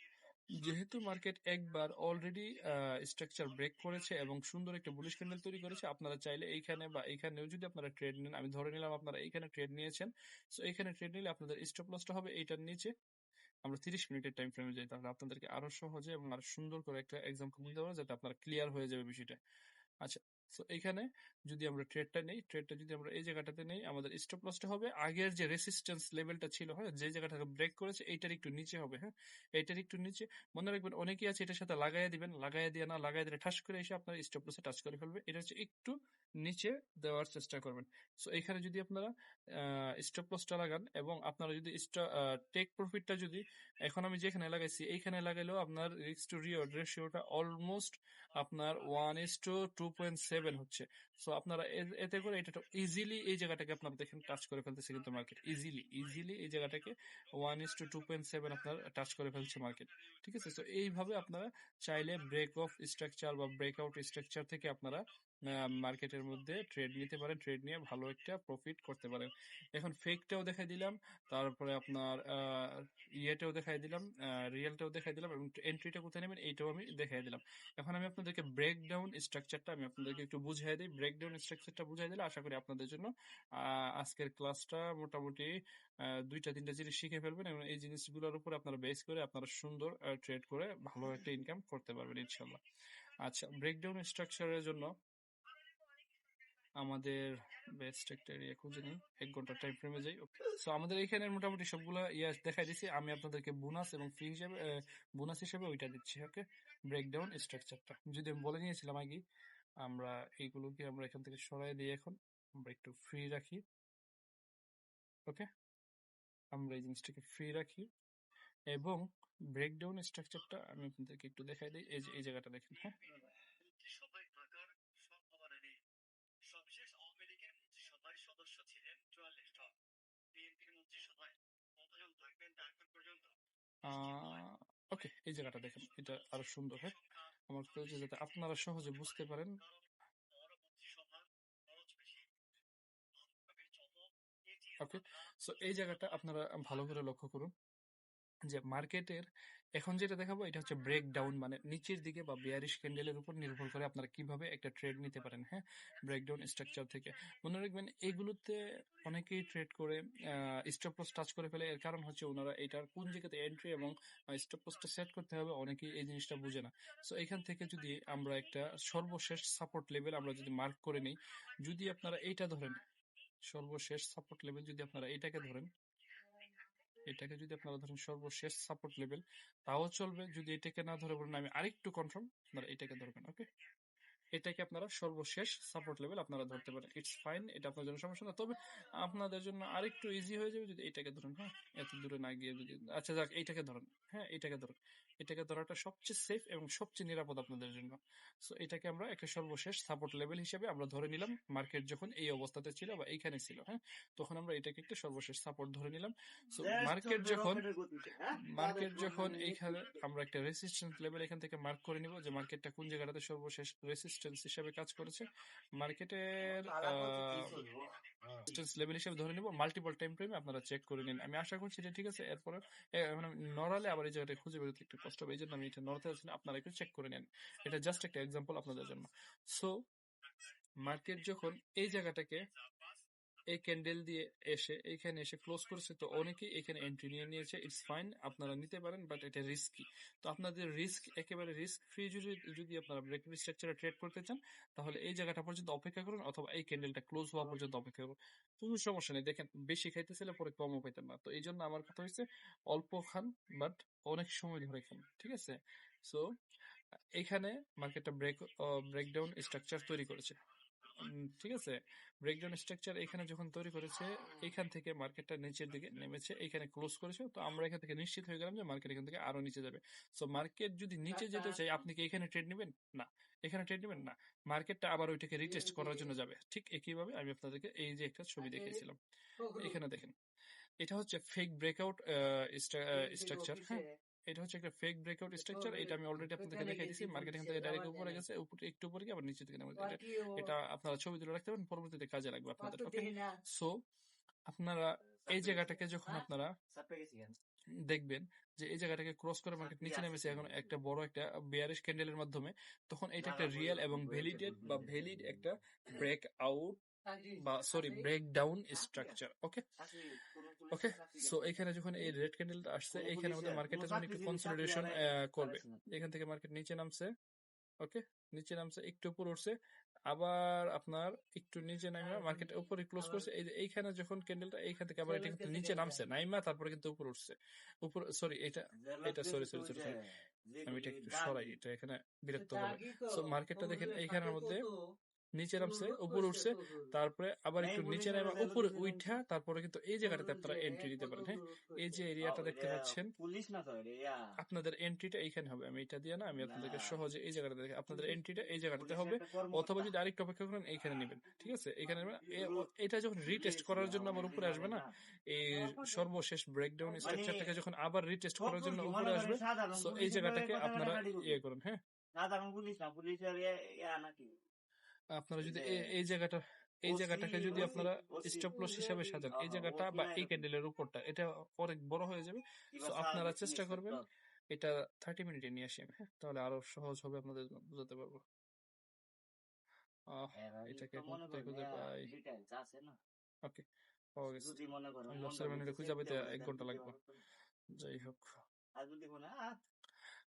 যেহেতু মার্কেট একবার অলরেডি স্ট্রাকচার ব্রেক করেছে এবং সুন্দর একটা বুলিশ ক্যান্ডেল তৈরি করেছে, আপনারা চাইলে এইখানে বা এইখানেও যদি আপনারা ট্রেড নেন, আমি ধরে নিলাম আপনারা এইখানে ট্রেড নিয়েছেন সো এইখানে ট্রেড নিলে আপনাদের স্টপ লসটা হবে এইটার নিচে। আমরা তিরিশ মিনিটের টাইম ফ্রেমে যাই, তাহলে আপনাদেরকে আরও সহজে এবং আরও সুন্দর করে একটা এক্সাম্পল দিতে পারব যাতে আপনারা ক্লিয়ার হয়ে যাবে বিষয়টা। আচ্ছা সো এখানে যদি আমরা ট্রেডটা নেই ট্রেডটা যদি আমরা এই জায়গাটাতে নেই, আমাদের স্টপ লসটা হবে। আগের যে রেসিস্ট্যান্স লেভেলটা ছিল হ্যাঁ যে জায়গাটাকে ব্রেক করেছে, এইটার একটু নিচে হবে হ্যাঁ। এইটার একটু নিচে। মনে রাখবেন, অনেকেই আছে এটার সাথে লাগাইয়া দিবেন, লাগাইয়া দিয়ে না, লাগাইয়া দিলে ঠাস করে এসে আপনার স্টপ লসে টাচ করে ফেলবে। এটা হচ্ছে একটু নিচে দেওয়ার চেষ্টা করবেন। সো এখানে যদি আপনারা স্টপ লসটা লাগান এবং আপনারা যদি টেক প্রফিটটা যদি, এখন আমি যেখানে লাগাইছি, এইখানে লাগাইলেও আপনার রিস্ক টু রিওয়ার্ড রেশিওটা অলমোস্ট আপনার one is to two point seven হচ্ছে। সো আপনারা এতে করে এটা ইজিলি এই জায়গাটাকে আপনারা দেখেন টাচ করে ফেলতেছে কিন্তু মার্কেট ইজিলি ইজিলি এই জায়গাটাকে one is to two point seven আপনার টাচ করে ফেলছে মার্কেট ঠিক আছে? তো এইভাবে আপনারা চাইলে ব্রেক অফ স্ট্রাকচার বা ব্রেকআউট স্ট্রাকচার থেকে আপনারা মার্কেটের মধ্যে ট্রেড নিতে পারেন ট্রেড নিয়ে ভালো একটা প্রফিট করতে পারেন। এখন ফেকটাও দেখাই দিলাম, তারপরে আপনার ইয়েটাও দেখাই দিলাম রিয়েলটাও দেখাই দিলাম এবং এন্ট্রিটা কোথায় নেবেন এইটাও আমি দেখাই দিলাম। এখন আমি আপনাদেরকে ব্রেকডাউন স্ট্রাকচারটা আমি আপনাদেরকে একটু বুঝিয়ে দিই। ব্রেকডাউন স্ট্রাকচারটা বুঝিয়ে দিলে আশা করি আপনাদের জন্য আজকের ক্লাসটা মোটামুটি দুইটা তিনটা জিনিস শিখে ফেলবেন এবং এই জিনিসগুলোর উপর আপনারা বেস করে আপনারা সুন্দর ট্রেড করে ভালো একটা ইনকাম করতে পারবেন ইনশাল্লাহ আচ্ছা ব্রেকডাউন স্ট্রাকচারের জন্য আমাদের বেস্ট একটা এরিয়া খুঁজে নিই এক ঘণ্টা টাইম ফ্রেমে যাই সো আমাদের এখানে মোটামুটি সবগুলো ইয়ে দেখাই দিছি। আমি আপনাদেরকে বোনাস এবং ফ্রি হিসেবে বোনাস হিসেবে ওইটা দিচ্ছি ওকে ব্রেকডাউন স্ট্রাকচারটা যদি আমি বলে নিয়েছিলাম আগে, আমরা এইগুলোকে আমরা এখান থেকে সরাই দিই এখন। আমরা একটু ফ্রি রাখি ওকে আমরা এই জিনিসটাকে ফ্রি রাখি। এবং ব্রেকডাউন স্ট্রাকচারটা আমি আপনাদেরকে একটু দেখাই দিই। এই যে, এই জায়গাটা দেখেন হ্যাঁ? সদস্য ছিলেন চুয়াল্লিশ জন। বিএনপির মন্ত্রিসভায় কতজন থাকবেন তা পর্যন্ত ওকে এই জায়গাটা দেখেন এটা আরও সুন্দর হ্যাঁ? আমার কাছে হচ্ছে যাতে আপনারা সহজে বুঝতে পারেন। ওকে সো এই জায়গাটা আপনারা ভালো করে লক্ষ্য করুন যে মার্কেটের এখন যেটা দেখাবো, এটা হচ্ছে ব্রেক ডাউন মানে নিচের দিকে বা বেয়ারিশ ক্যান্ডেলের উপর নির্ভর করে আপনারা কীভাবে একটা ট্রেড নিতে পারেন হ্যাঁ? ব্রেকডাউন স্ট্রাকচার থেকে। মনে রাখবেন, এগুলোতে অনেকেই ট্রেড করে স্টপ লস টাচ করে ফেলে। এর কারণ হচ্ছে ওনারা এটার কোন জায়গাতে এন্ট্রি এবং স্টপ লসটা সেট করতে হবে, অনেকেই এই জিনিসটা বুঝে না। সো এখান থেকে যদি আমরা একটা সর্বশেষ সাপোর্ট লেভেল আমরা যদি মার্ক করে নিই, যদি আপনারা এইটা ধরেন, সর্বশেষ সাপোর্ট লেভেল যদি আপনারা এটাকে ধরেন এটাকে যদি আপনারা ধরেন সর্বশেষ সাপোর্ট লেভেল তাও চলবে। যদি এটাকে না ধরে বলেন, আমি আরেকটু কনফার্ম আপনারা এটাকে ধরবেন ওকে এটাকে আপনারা সর্বশেষ সাপোর্ট লেভেল আপনারা ধরতে পারেন। ইটস ফাইন এটা আপনার জন্য সমস্যা না। তবে আপনাদের জন্য আরেকটু ইজি হয়ে যাবে যদি এটাকে ধরেন হ্যাঁ? এত দূরে না গিয়ে যদি আচ্ছা যাক, এইটাকে ধরেন হ্যাঁ এটাকে ধরেন। এটাকে ধরাটা সবচেয়ে সেফ এবং সবচেয়ে নিরাপদ আপনাদের জন্য। সো এটাকে আমরা একটা সর্বশেষ সাপোর্ট লেভেল হিসেবে আমরা ধরে নিলাম মার্কেট যখন এই অবস্থাতে ছিল বা এইখানে ছিল হ্যাঁ? তখন আমরা এটাকে একটা সর্বশেষ সাপোর্ট ধরে নিলাম। সো মার্কেট যখন মার্কেট যখন এইখানে আমরা একটা রেসিস্ট্যান্স লেভেল এখান থেকে মার্ক করে নিব যে মার্কেটটা কোন জায়গাটাতে সর্বশেষ রেসিস্ট্যান্স হিসেবে কাজ করেছে। মার্কেটের রেসিস্ট্যান্স লেভেল হিসেবে ধরে নিব মাল্টিপল টাইম ফ্রেমে আপনারা চেক করে নিন। আমি আশা করছি এটা ঠিক আছে এরপরে এ, মানে আবার এই জায়গাটা খুঁজে বেরোতে একটু কষ্ট হবে এই জন্য আমি এটা নড়তে যাচ্ছি না, আপনারা একটু চেক করে নেন। এটা জাস্ট একটা এক্সাম্পল আপনাদের জন্য। সো মার্কেট যখন এই জায়গাটাকে এই ক্যান্ডেল দিয়ে এসে, এইখানে এসে ক্লোজ করেছে, তো অনেকেই এখানে এন্ট্রি নিয়ে নিয়েছে ইটস ফাইন আপনারা নিতে পারেন বাট এটা রিস্কি তো আপনাদের রিস্ক একেবারে রিস্ক ফ্রি যদি যদি আপনারা ব্রেক স্ট্রাকচারে ট্রেড করতে চান, তাহলে এই জায়গাটা পর্যন্ত অপেক্ষা করুন, অথবা এই ক্যান্ডেলটা ক্লোজ হওয়া পর্যন্ত অপেক্ষা করুন। কোনো সমস্যা নেই, দেখেন, বেশি খাইতেছিলে পরে কমও পেতেন না। তো এই জন্য আমার কথা হয়েছে অল্প খান বাট অনেক সময় ধরে খান, ঠিক আছে? সো এখানে মার্কেটটা ব্রেক ব্রেকডাউন স্ট্রাকচার তৈরি করেছে। ঠিক আছে? ব্রেকডাউন স্ট্রাকচার এখানে যখন তৈরি করেছে এখান থেকে মার্কেটটা নিচের দিকে নেমেছে এখানে ক্লোজ করেছে। তো আমরা এখান থেকে নিশ্চিত হয়ে গেলাম যে মার্কেট এখান থেকে আরও নিচে যাবে। সো মার্কেট যদি নিচে যেতে চাই আপনি কি এখানে ট্রেড নেবেন? না। এখানে ট্রেড নেবেন? না। মার্কেটটা আবার ওইটাকে রিটেস্ট করার জন্য যাবে। ঠিক একইভাবে আমি আপনাদেরকে এই যে একটা ছবি দেখিয়েছিলাম। এখানে দেখেন। এটা হচ্ছে ফেক ব্রেকআউট স্ট্রাকচার হ্যাঁ? এটা হচ্ছে একটা ফেক ব্রেকআউট স্ট্রাকচার এটা আমি অলরেডি আপনাদেরকে দেখাই দিয়েছি মার্কেট এখান থেকে ডাইরেক্ট উপরে গেছে উপরে একটু উপরে গিয়ে আবার নিচে থেকে নেমে গেছে। এটা এটা আপনারা ছবি তুলে রাখতে পারেন পরবর্তীতে কাজে লাগবে আপনাদের ওকে সো আপনারা এই জায়গাটাকে যখন আপনারা দেখবেন যে এই জায়গাটাকে ক্রস করে মার্কেট নিচে নেমেছে এখন একটা বড় একটা বেয়ারিশ ক্যান্ডেলের মাধ্যমে তখন এটা একটা রিয়েল এবং ভ্যালিডেড বা ভ্যালিড একটা ব্রেক আউট বা sorry break down structure okay okay so এখানে যখন এই রেড ক্যান্ডেলটা আসছে এইখানে আমাদের মার্কেটটা যখন একটু কনসলিডেশন করবে। এখান থেকে মার্কেট নিচে নামছে ওকে নিচে নামছে একটু উপর উঠছে আবার আপনার একটু নিচে নামে মার্কেট উপরে ক্লোজ করছে। এই এইখানে যখন ক্যান্ডেলটা এইখান থেকে আবার এটা কিন্তু নিচে নামছে নাইমা তারপরে কিন্তু উপরে উঠছে। উপর সরি এটা এটা সরি সরি সরি সরি আমি এটা একটু সরাই এটা এখানে বিরক্ত হবে। সো মার্কেটটা দেখেন এইখানের মধ্যে নিচে নামছে উপরে উঠছে তারপরে আবার একটু নিচে নামে উপরে উঠা তারপরে কিন্তু এই জায়গাটাতে আপনারা এন্ট্রি দিতে পারেন। হ্যাঁ এই যে এরিয়াটা দেখতে পাচ্ছেন না ইয়া। আপনাদের এন্ট্রিটা এইখানে হবে আমি এটা দিয়ে না আমি আপনাদেরকে সহজে এই জায়গাটা দেখে আপনাদের এন্ট্রিটা এই জায়গাটাতে হবে অথবা যদি আরেকটু অপেক্ষা করেন এইখানে নেবেন ঠিক আছে? এখানে নেবেন। এটা যখন রিটেস্ট করার জন্য আমার উপরে আসবে না এই সর্বশেষ ব্রেকডাউন স্ট্রাকচারটাকে যখন আবার রিটেস্ট করার জন্য উপরে আসবে সো এই জায়গাটাকে আপনারা ইয়ে করেন হ্যাঁ? সাধারণ পুলিশ না পুলিশের ইয়া- ইয়া নাকি? আপনারা যদি এই- এই জায়গাটা এই জায়গাটাকে যদি আপনারা স্টপ লস হিসাবে সাজান এই জায়গাটা বা এই ক্যান্ডেলের উপরটা এটা অনেক বড় হয়ে যাবে। So, আপনারা চেষ্টা করবেন এটা থার্টি মিনিটে নিয়ে আসি আমি হ্যাঁ তাহলে আরও সহজ হবে আপনাদের জন্য বুঝাতে পারব। আহ, এটাকে পাই? না? পাওয়া গেছে। যদি মনে মন খুঁজে পেতে এক ঘণ্টা লাগবে। যাই হোক।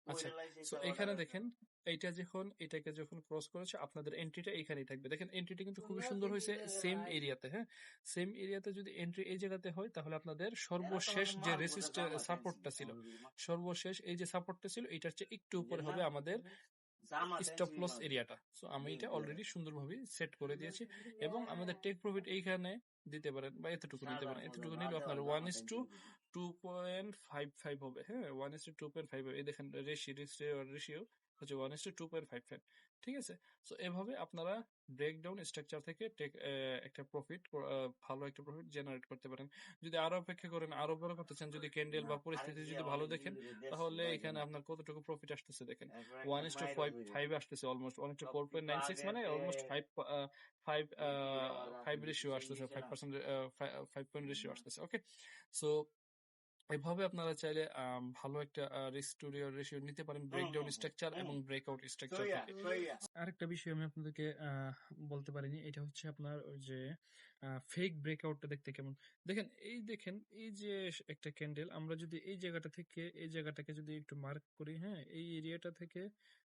আচ্ছা, সো এখানে দেখেন এইটা যখন এটাকে যখন ক্রস করেছে আপনাদের এন্ট্রিটা এইখানেই থাকবে। দেখেন এন্ট্রিটা কিন্তু খুবই সুন্দর হয়েছে সেম এরিয়াতে হ্যাঁ? সেম এরিয়াতে যদি এন্ট্রি এই জায়গাতে হয় তাহলে আপনাদের সর্বশেষ যে রেসিস্ট সাপোর্টটা ছিল সর্বশেষ এই যে সাপোর্টটা ছিল এটার চেয়ে একটু উপরে হবে আমাদের স্টপ লস এরিয়াটা সো আমি এটা অলরেডি সুন্দরভাবে সেট করে দিয়েছি এবং আমাদের টেক প্রফিট এইখানে দিতে পারেন বা এতটুকু নিতে পারেন। এতটুকু নিলে আপনার one is to two point five five হবে হ্যাঁ? One is to two point five এই দেখেন রেশিও রেশিও হচ্ছে one is to two point five five ঠিক আছে? সো এভাবে আপনারা ব্রেকডাউন স্ট্রাকচার থেকে একটা প্রফিট ভালো একটা প্রফিট জেনারেট করতে পারেন। যদি আরও অপেক্ষা করেন আরও বড় করতে চান যদি ক্যান্ডেল বা পরিস্থিতি যদি ভালো দেখেন তাহলে এখানে আপনার কতটুকু প্রফিট আসতেছে দেখেন? One is to five five আসতেছে almost one two four point nine six মানে almost five five five ratio আসতেছে five percent five point ratio আসতেছে ওকে সো এভাবে আপনারা চাইলে ভালো একটা রেস্টোরিও রেশিও নিতে পারেন ব্রেকডাউন স্ট্রাকচার এবং ব্রেকআউট স্ট্রাকচার থেকে। আরেকটা বিষয় আমি আপনাদেরকে বলতে পারিনি এটা হচ্ছে আপনার ওই যে ফেক ব্রেকআউটটা দেখতে কেমন? দেখেন এই দেখেন এই যে একটা ক্যান্ডেল আমরা যদি এই জায়গাটা থেকে এই জায়গাটাকে যদি একটু মার্ক করি হ্যাঁ এই এরিয়াটা থেকে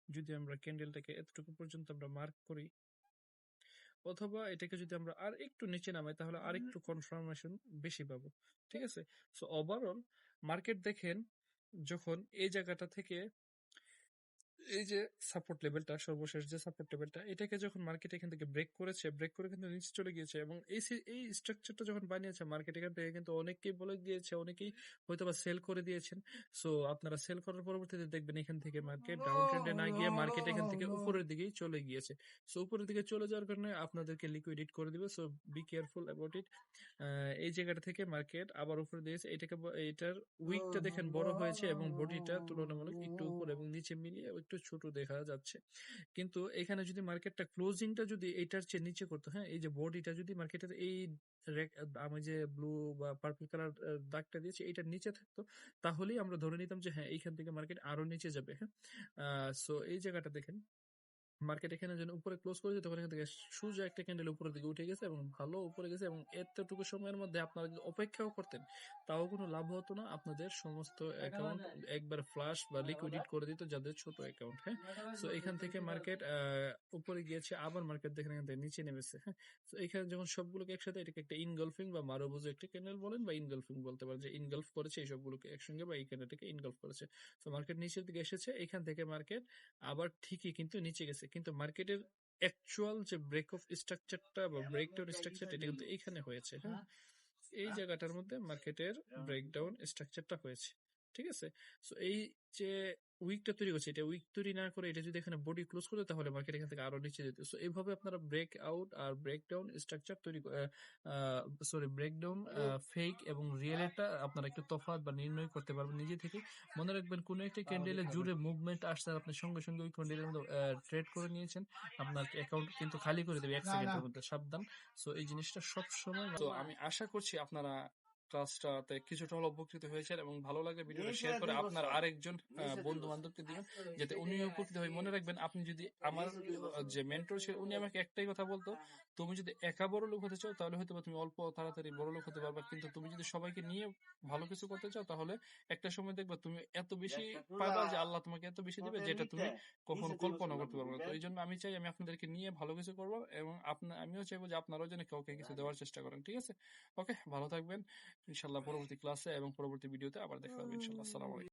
যদি আমরা ক্যান্ডেলটাকে এতটুকু পর্যন্ত আমরা মার্ক করি অথবা এটাকে যদি আমরা আর একটু নিচে নামাই তাহলে আর একটু কনফার্মেশন বেশি পাবো। ঠিক আছে? সো ওভারঅল মার্কেট দেখেন যখন এই জায়গাটা থেকে এই যে সাপোর্ট লেভেলটা সর্বশেষ যে সাপোর্ট লেভেলটা এটাকে যখন মার্কেট এখান থেকে ব্রেক করেছে ব্রেক করে কিন্তু নিচে চলে গিয়েছে এবং এই এই স্ট্রাকচারটা যখন বানিয়েছে মার্কেট এখান থেকে কিন্তু অনেকেই বলে দিয়েছে অনেকেই হয়তো বা সেল করে দিয়েছেন। সো আপনারা সেল করার পরবর্তীতে দেখবেন এখান থেকে মার্কেট ডাউন ট্রেন্ডে না গিয়ে মার্কেট এখান থেকে উপরের দিকেই চলে গিয়েছে। সো উপরের দিকে চলে যাওয়ার কারণে আপনাদেরকে লিকুইডিট করে দিবে। So be careful about it এই জায়গাটা থেকে মার্কেট আবার উপরে দিয়েছে। এটাকে এটার উইকটা দেখেন বড় হয়েছে এবং বডিটা তুলনামূলক একটু উপর এবং নিচে মিলিয়ে একটু ছোট দেখা যাচ্ছে। কিন্তু এখানে যদি মার্কেটটা ক্লোজিংটা যদি এটার চেয়ে নিচে করতো হ্যাঁ এই যে বডিটা যদি মার্কেটের এই আমি যে ব্লু বা পার্পল কালার দাগটা দিয়েছি এটার নিচে থাকতো, তাহলেই আমরা ধরে নিতাম যে হ্যাঁ এইখান থেকে মার্কেট আরও নিচে যাবে হ্যাঁ। সো এই জায়গাটা দেখেন। মার্কেট এখানে যেন উপরে ক্লোজ করেছে, তখন এখান থেকে সোজা একটা ক্যান্ডেল উপরের দিকে উঠে গেছে এবং ভালো উপরে গেছে এবং এতটুকু সময়ের মধ্যে আপনারা যদি অপেক্ষাও করতেন, তাও কোনো লাভ হতো না। আপনাদের সমস্ত অ্যাকাউন্ট একবার ফ্লাশ বা লিকুইডিট করে দিত যাদের ছোট অ্যাকাউন্ট হ্যাঁ? সো এখান থেকে মার্কেট উপরে গিয়েছে, আবার মার্কেট দেখেন এখান থেকে নিচে নেমেছে হ্যাঁ? তো এখানে যখন সবগুলোকে একসাথে, এটাকে একটা ইনগলফিং বা মারোবুজো একটা ক্যান্ডেল বলেন বা ইনগলফিং বলতে পারেন, যে ইনগলফ করেছে এই সবগুলোকে একসঙ্গে বা এই ক্যান্ডেলটাকে ইনগলফ করেছে। তো মার্কেট নিচের দিকে এসেছে, এখান থেকে মার্কেট আবার ঠিকই কিন্তু নিচে গেছে। কিন্তু মার্কেটের অ্যাকচুয়াল যে ব্রেক অফ স্ট্রাকচারটা বা ব্রেকডাউন স্ট্রাকচারটা এটা কিন্তু এখানে হয়েছে হ্যাঁ? এই জায়গাটার মধ্যে মার্কেটের ব্রেকডাউন স্ট্রাকচারটা হয়েছে। ঠিক আছে? সো এই যে উইকটা তৈরি করছে এটা উইক তৈরি না করে এটা যদি এখানে বডি ক্লোজ করে তাহলে মার্কেট এখান থেকে আরও নিচে যেত। সো এইভাবে আপনারা ব্রেক আউট আর ব্রেকডাউন স্ট্রাকচার তৈরি সরি ব্রেকডাউন ফেক এবং রিয়েলটা আপনারা একটু তফাৎ বা নির্ণয় করতে পারবেন নিজে থেকে। মনে রাখবেন কোন একটা ক্যান্ডেলের জুড়ে মুভমেন্ট আসছে আর আপনি সঙ্গে সঙ্গে ওই ক্যান্ডেলের মধ্যে ট্রেড করে নিয়েছেন আপনার অ্যাকাউন্ট কিন্তু খালি করে দেবে এক সেকেন্ডের মধ্যে সাবধান। সো এই জিনিসটা সব সময় তো আমি আশা করছি আপনারা ক্লাসটাতে কিছুটা হলেও উপকৃত হয়েছেন এবং ভালো লাগলে ভিডিওটা শেয়ার করে আপনার আরেকজন বন্ধু বান্ধবকে দিবেন যাতে উনিও উপকৃত হয় মনে রাখবেন আপনি যদি আমার। যে মেন্টর ছিল উনি আমাকে একটাই কথা বলতো তুমি যদি একা বড় লোক হতে চাও তাহলে হয়তো তুমি অল্প তাড়াতাড়ি বড় লোক হতে পারবে। কিন্তু তুমি যদি সবাইকে নিয়ে ভালো কিছু করতে চাও তাহলে একটা সময় দেখবা তুমি এত বেশি পাবা যে আল্লাহ তোমাকে এত বেশি দিবে যেটা তুমি কখনো কল্পনা করতে পারবে না। তো এই জন্য আমি চাই আমি আপনাদেরকে নিয়ে ভালো কিছু করব এবং আপনার আমিও চাইব যে আপনারাও যেন কাউকে কিছু দেওয়ার চেষ্টা করেন ঠিক আছে? ওকে ভালো থাকবেন। ইনশাল্লাহ পরবর্তী ক্লাসে এবং পরবর্তী ভিডিওতে আবার দেখা হবে। ইনশাল্লাহ আসসালামু আলাইকুম।